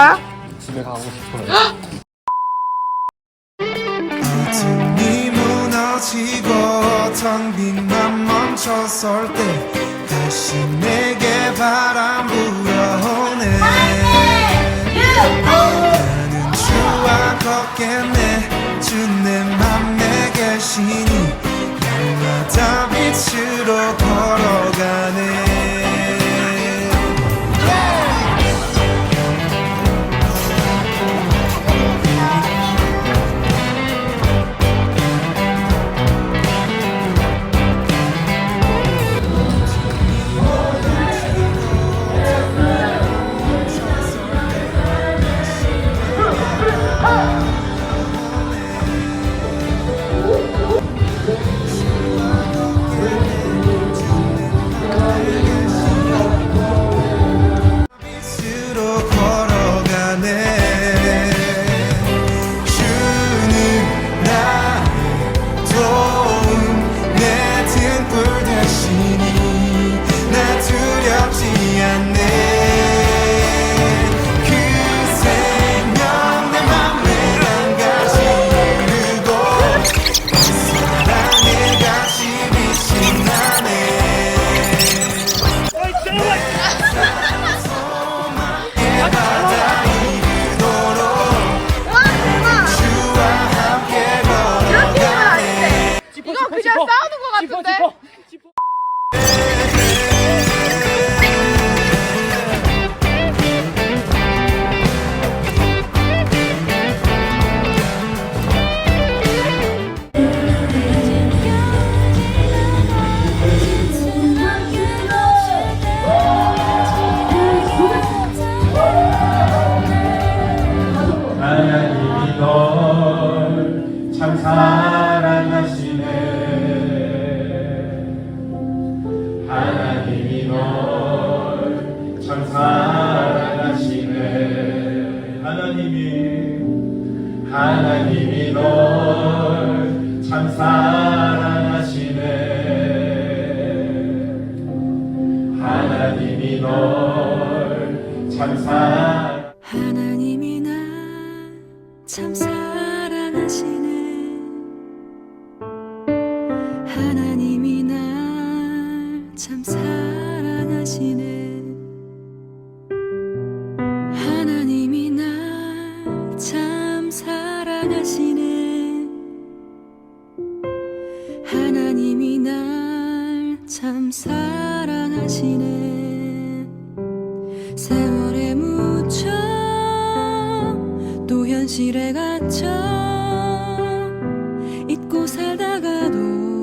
몰라요? 집에 가고 싶어요. 어둠이 무너지고 텅빈맘 멈춰설 때 다시 내게 바람 불어오네 나는 주와 걷겠네 주내 맘에 계시니 날마다 빛으로 걸어가네 빛 같은데? 하나님이 널참 사랑 사랑하시네. 하나님이 하나님이 널 참 사랑하시네. 하나님이 널 참 사랑 하나님이 날참 사랑하시네. 하나님이 날 참 사랑하시네 참 사랑하시네. 세월에 묻혀 또 현실에 갇혀 잊고 살다가도